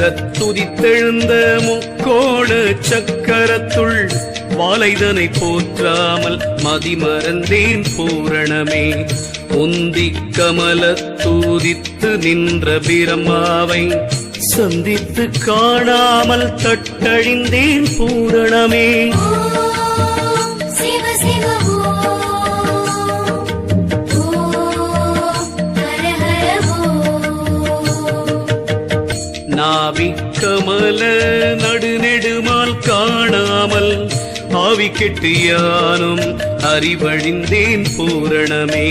உதித்தெழுந்த முக்கோண சக்கரத்துள் வாழைதனை போற்றாமல் மதிமறந்தேன் பூரணமே. உந்தி கமல தூதித்து நின்ற பிரம்மாவை சந்தித்து காணாமல் தட்டழிந்தேன் பூரணமே. நாவிக் கமல நடுநெடுமால் காணாமல் ஆவி கெட்டு யானும் அறிவழிந்தேன் பூரணமே.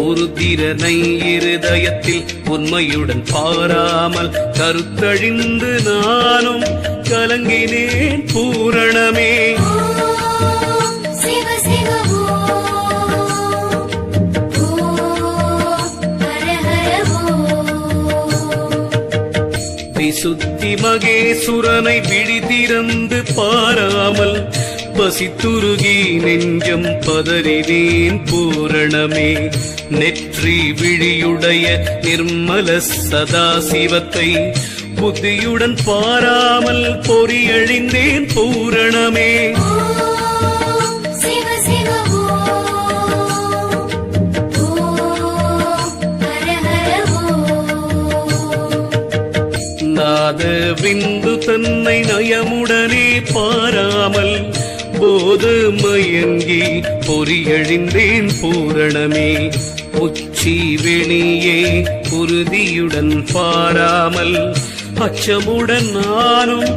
ஒரு திறனை இருதயத்தில் உண்மையுடன் பாராமல் கருத்தழிந்து நானும் கலங்கினேன் பூரணமே. சுத்தி மகேசுரனை விழிதிறந்து பாராமல் பசித்துருகி நெஞ்சம் பதறினேன் பூரணமே. நெற்றி விழியுடைய நிர்மல சதாசிவத்தை புத்தியுடன் பாராமல் பொறியழிந்தேன் பூரணமே. நாத விந்து தன்னை நயமுடனே பாராமல் போது மயங்கி பொறியழிந்தேன் பூரணமே. உச்சி வெளியே உறுதியுடன் பாராமல் அச்சமுடன் நானும்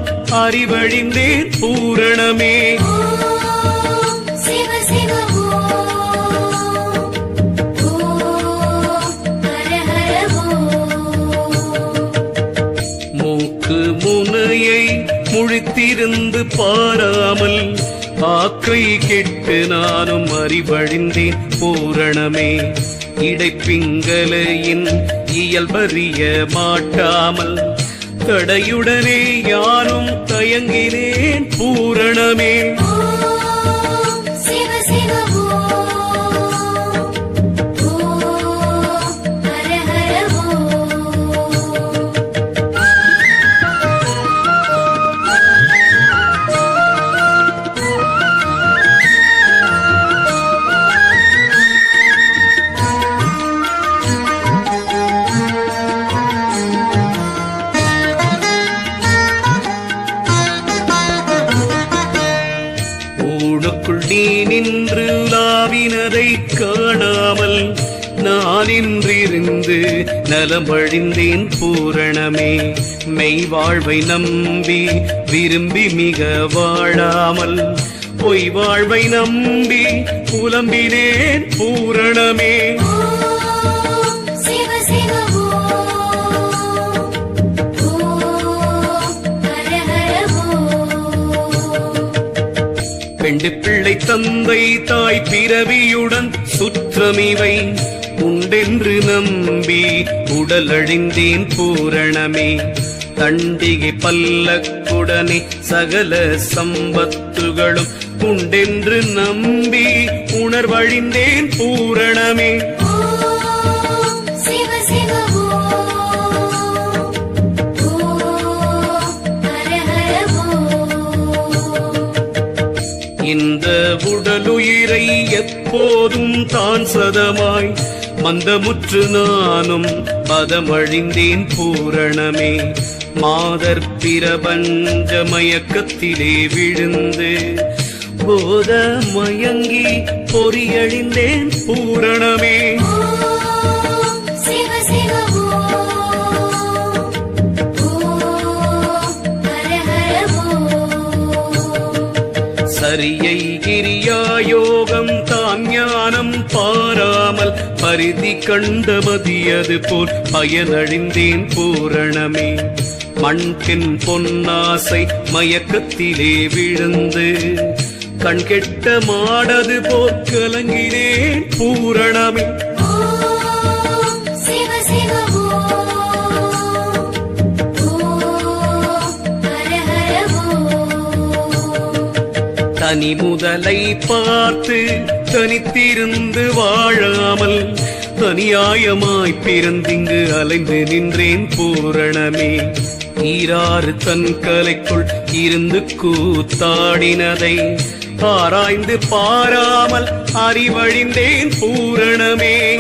அறிவழிந்தேன் பூரணமே. பாராமல் ஆக்கை கெட்டு நானும் அறிவழிந்தேன். பூரணமே இடைப்பிங்கலையின் இயல்பறிய மாட்டாமல் தடையுடனே யானும் தயங்கினேன். பூரணமே. நீ நின்று நாவினரை காணாமல் நானின்றிருந்து நலமழிந்தேன் பூரணமே. மெய் வாழ்வை நம்பி விரும்பி மிக வாழாமல் பொய் வாழ்வை நம்பி புலம்பினேன் பூரணமே. பெண்டு பிள்ளை தந்தை தாய் பிறவியுடன் சுற்றமிவை உண்டென்று நம்பி உடல் அழிந்தேன் பூரணமே. தண்டிகை பல்லக்குடனே சகல சம்பத்துகளும் உண்டென்று நம்பி உணர்வழிந்தேன் பூரணமே. உடலுயிரை எப்போதும் தான் சதமாய் மந்தமுற்று நானும் பதமழிந்தேன் பூரணமே. மாதர் பிரபஞ்ச மயக்கத்திலே விழுந்து போத மயங்கி பொறியழிந்தேன் பூரணமே. சரியை கிரியாயோகம் தாம் ஞானம் பாராமல் பரிதி கண்டமதியது போல் பயனழிந்தேன் பூரணமே. மண்பின் பொன்னாசை மயக்கத்திலே விழுந்து கண்கெட்ட மாடது போல் கலங்கினேன் பூரணமே. தனி முதலை பார்த்து தனித்திருந்து வாழாமல் தனியாயமாய் பிறந்திங்கு அலைந்து நின்றேன் பூரணமே. ஈராறு தன் கலைக்குள் இருந்து கூத்தாடினதை ஆராய்ந்து பாராமல் அறிவழிந்தேன் பூரணமே.